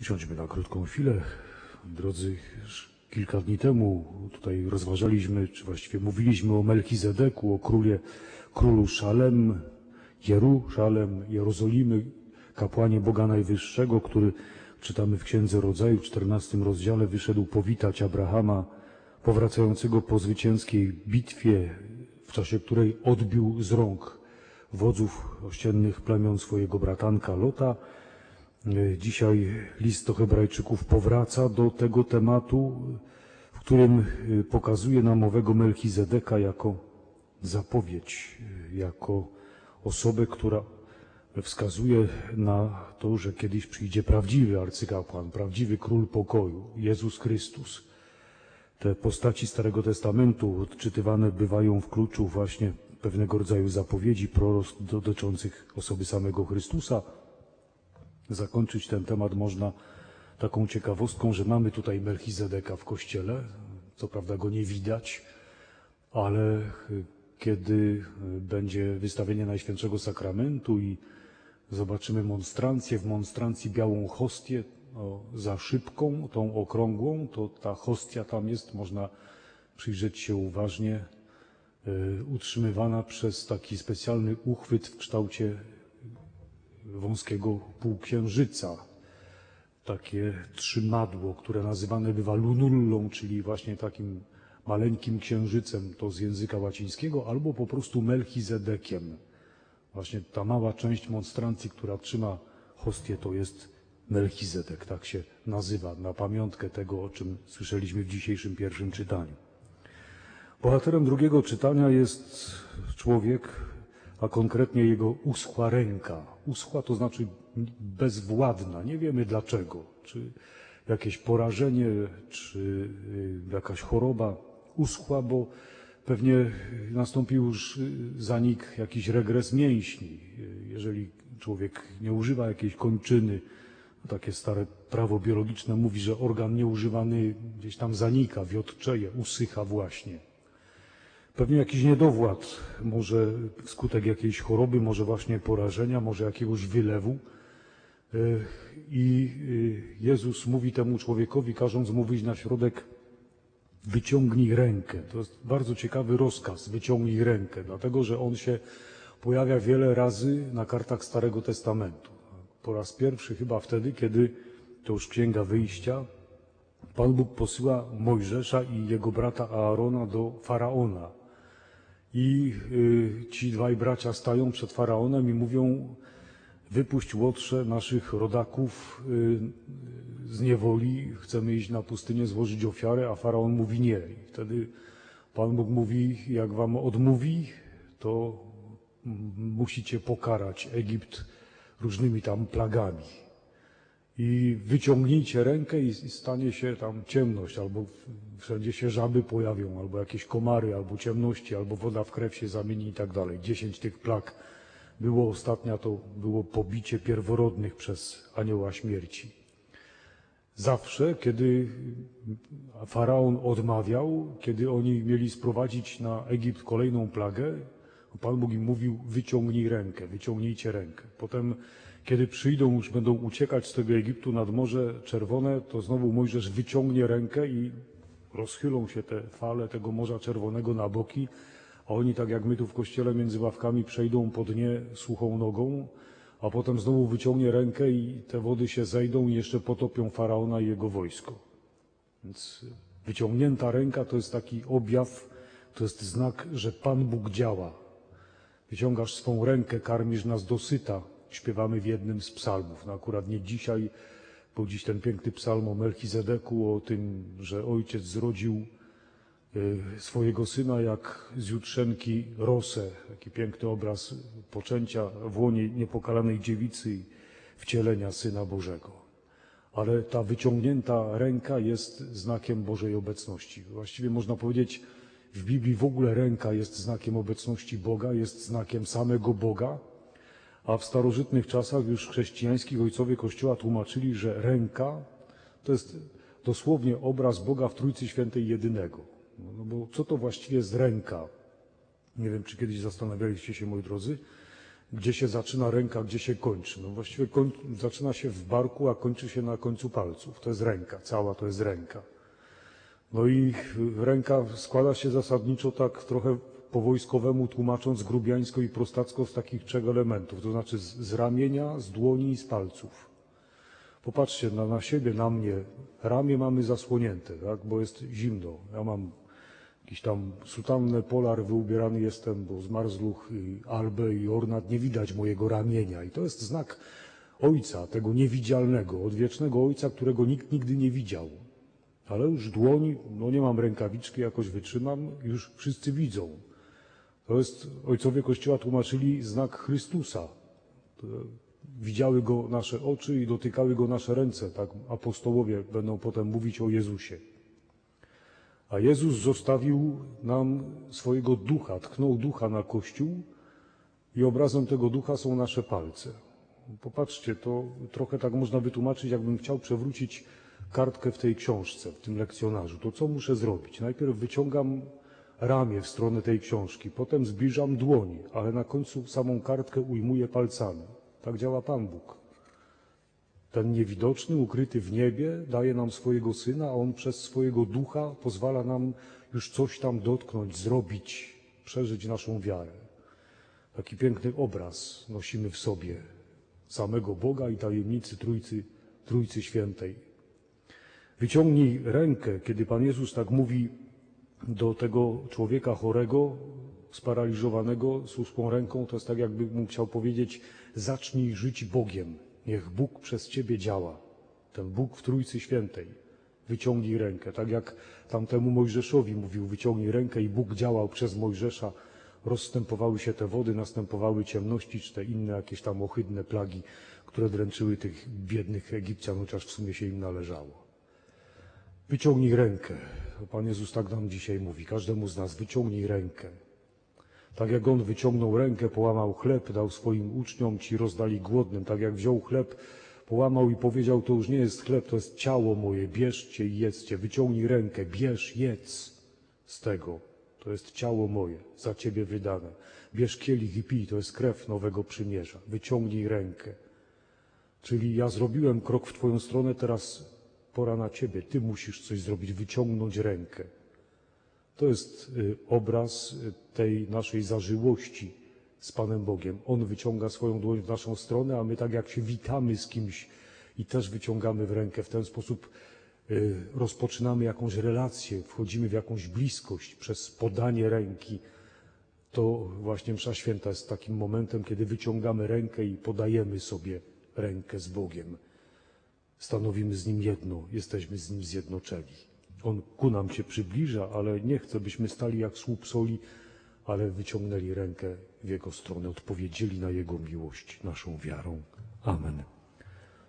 Usiądźmy na krótką chwilę. Drodzy, kilka dni temu tutaj rozważaliśmy, czy właściwie mówiliśmy o Melchizedeku, o królie, królu Szalem, Jeruszalem, Jerozolimy, kapłanie Boga Najwyższego, który czytamy w Księdze Rodzaju w 14 rozdziale wyszedł powitać Abrahama powracającego po zwycięskiej bitwie, w czasie której odbił z rąk wodzów ościennych plemion swojego bratanka Lota. E, Dzisiaj list do Hebrajczyków powraca do tego tematu, w którym e, pokazuje nam owego Melchizedeka jako zapowiedź, e, jako osobę, która wskazuje na to, że kiedyś przyjdzie prawdziwy arcykapłan, prawdziwy król pokoju, Jezus Chrystus. Te postaci Starego Testamentu odczytywane bywają w kluczu właśnie pewnego rodzaju zapowiedzi, prorost dotyczących osoby samego Chrystusa. Zakończyć ten temat można taką ciekawostką, że mamy tutaj Melchizedeka w kościele. Co prawda go nie widać, ale y, kiedy y, będzie wystawienie Najświętszego Sakramentu i zobaczymy monstrancję, w monstrancji białą hostię o, za szybką, tą okrągłą, to ta hostia tam jest, można przyjrzeć się uważnie, y, utrzymywana przez taki specjalny uchwyt w kształcie wąskiego półksiężyca. Takie trzymadło, które nazywane bywa lunullą, czyli właśnie takim maleńkim księżycem, to z języka łacińskiego, albo po prostu Melchizedekiem. Właśnie ta mała część monstrancji, która trzyma hostię, to jest Melchizedek, tak się nazywa, na pamiątkę tego, o czym słyszeliśmy w dzisiejszym pierwszym czytaniu. Bohaterem drugiego czytania jest człowiek, a konkretnie jego uschła ręka. Uschła to znaczy bezwładna, nie wiemy dlaczego. Czy jakieś porażenie, czy y, jakaś choroba. Uschła, bo pewnie nastąpił już y, zanik, jakiś regres mięśni. Jeżeli człowiek nie używa jakiejś kończyny, takie stare prawo biologiczne mówi, że organ nieużywany gdzieś tam zanika, wiotczeje, usycha właśnie. Pewnie jakiś niedowład, może wskutek jakiejś choroby, może właśnie porażenia, może jakiegoś wylewu. Y, I y, Jezus mówi temu człowiekowi, każąc mu wyjść na środek, wyciągnij rękę. To jest bardzo ciekawy rozkaz, wyciągnij rękę, dlatego że on się pojawia wiele razy na kartach Starego Testamentu. Po raz pierwszy chyba wtedy, kiedy to już Księga Wyjścia, Pan Bóg posyła Mojżesza i jego brata Aarona do Faraona. I y, ci dwaj bracia stają przed Faraonem i mówią, wypuść łotrze naszych rodaków y, z niewoli, chcemy iść na pustynię, złożyć ofiarę, a Faraon mówi nie. I wtedy Pan Bóg mówi, jak wam odmówi, to musicie pokarać Egipt różnymi tam plagami. I wyciągnijcie rękę i stanie się tam ciemność, albo wszędzie się żaby pojawią, albo jakieś komary, albo ciemności, albo woda w krew się zamieni i tak dalej. Dziesięć tych plag było ostatnia, to było pobicie pierworodnych przez anioła śmierci. Zawsze, kiedy faraon odmawiał, kiedy oni mieli sprowadzić na Egipt kolejną plagę, Pan Bóg im mówił: wyciągnij rękę, wyciągnijcie rękę. Potem, kiedy przyjdą, już będą uciekać z tego Egiptu nad Morze Czerwone, to znowu Mojżesz wyciągnie rękę i rozchylą się te fale tego Morza Czerwonego na boki, a oni, tak jak my tu w kościele między ławkami, przejdą po dnie suchą nogą, a potem znowu wyciągnie rękę i te wody się zejdą i jeszcze potopią faraona i jego wojsko. Więc wyciągnięta ręka to jest taki objaw, to jest znak, że Pan Bóg działa. Wyciągasz swą rękę, karmisz nas dosyta. Śpiewamy w jednym z psalmów. No akurat nie dzisiaj, był dziś ten piękny psalm o Melchizedeku, o tym, że ojciec zrodził y, swojego syna jak z jutrzenki rosę. Taki piękny obraz poczęcia w łonie niepokalanej dziewicy i wcielenia Syna Bożego. Ale ta wyciągnięta ręka jest znakiem Bożej obecności. Właściwie można powiedzieć, w Biblii w ogóle ręka jest znakiem obecności Boga, jest znakiem samego Boga, a w starożytnych czasach już chrześcijańskich ojcowie Kościoła tłumaczyli, że ręka to jest dosłownie obraz Boga w Trójcy Świętej jedynego. No bo co to właściwie jest ręka? Nie wiem, czy kiedyś zastanawialiście się, moi drodzy. gdzie się zaczyna ręka, gdzie się kończy. No właściwie koń, zaczyna się w barku, a kończy się na końcu palców. To jest ręka, cała to jest ręka. No i ręka składa się zasadniczo tak trochę po wojskowemu tłumacząc grubiańsko i prostacko z takich trzech elementów, to znaczy z, z ramienia, z dłoni i z palców. Popatrzcie na, na siebie, na mnie. Ramię mamy zasłonięte, tak, bo jest zimno. Ja mam jakiś tam sutannę polar, wyubierany jestem, bo zmarzluch i albę i ornat, nie widać mojego ramienia. I to jest znak Ojca, tego niewidzialnego, odwiecznego Ojca, którego nikt nigdy nie widział. Ale już dłoń, no nie mam rękawiczki, jakoś wytrzymam, już wszyscy widzą. To jest, ojcowie Kościoła tłumaczyli znak Chrystusa. Widziały go nasze oczy i dotykały go nasze ręce. Tak apostołowie będą potem mówić o Jezusie. A Jezus zostawił nam swojego ducha, tknął ducha na Kościół i obrazem tego ducha są nasze palce. Popatrzcie, to trochę tak można wytłumaczyć, jakbym chciał przewrócić kartkę w tej książce, w tym lekcjonarzu. To co muszę zrobić? Najpierw wyciągam ramię w stronę tej książki, potem zbliżam dłoń, ale na końcu samą kartkę ujmuję palcami. Tak działa Pan Bóg. Ten niewidoczny, ukryty w niebie, daje nam swojego syna, a on przez swojego ducha pozwala nam już coś tam dotknąć, zrobić, przeżyć naszą wiarę. Taki piękny obraz nosimy w sobie samego Boga i tajemnicy Trójcy, Trójcy Świętej. Wyciągnij rękę, kiedy Pan Jezus tak mówi do tego człowieka chorego, sparaliżowanego z ręką, to jest tak, jakby mu chciał powiedzieć: zacznij żyć Bogiem. Niech Bóg przez ciebie działa. Ten Bóg w Trójcy Świętej. Wyciągnij rękę. Tak jak tamtemu Mojżeszowi mówił, wyciągnij rękę i Bóg działał przez Mojżesza. Rozstępowały się te wody, następowały ciemności, czy te inne jakieś tam ohydne plagi, które dręczyły tych biednych Egipcjan, chociaż w sumie się im należało. Wyciągnij rękę. Pan Jezus tak nam dzisiaj mówi. Każdemu z nas wyciągnij rękę. Tak jak On wyciągnął rękę, połamał chleb, dał swoim uczniom, ci rozdali głodnym. Tak jak wziął chleb, połamał i powiedział, to już nie jest chleb, to jest ciało moje, bierzcie i jedzcie. Wyciągnij rękę, bierz, jedz z tego. To jest ciało moje, za ciebie wydane. Bierz kielich i pij, to jest krew nowego przymierza. Wyciągnij rękę. Czyli ja zrobiłem krok w twoją stronę, teraz pora na ciebie. Ty musisz coś zrobić, wyciągnąć rękę. To jest y, obraz y, tej naszej zażyłości z Panem Bogiem. On wyciąga swoją dłoń w naszą stronę, a my tak jak się witamy z kimś i też wyciągamy w rękę, w ten sposób y, rozpoczynamy jakąś relację, wchodzimy w jakąś bliskość przez podanie ręki. To właśnie msza święta jest takim momentem, kiedy wyciągamy rękę i podajemy sobie rękę z Bogiem. Stanowimy z Nim jedno, jesteśmy z Nim zjednoczeni. On ku nam się przybliża, ale nie chce, byśmy stali jak słup soli, ale wyciągnęli rękę w Jego stronę, odpowiedzieli na Jego miłość naszą wiarą. Amen.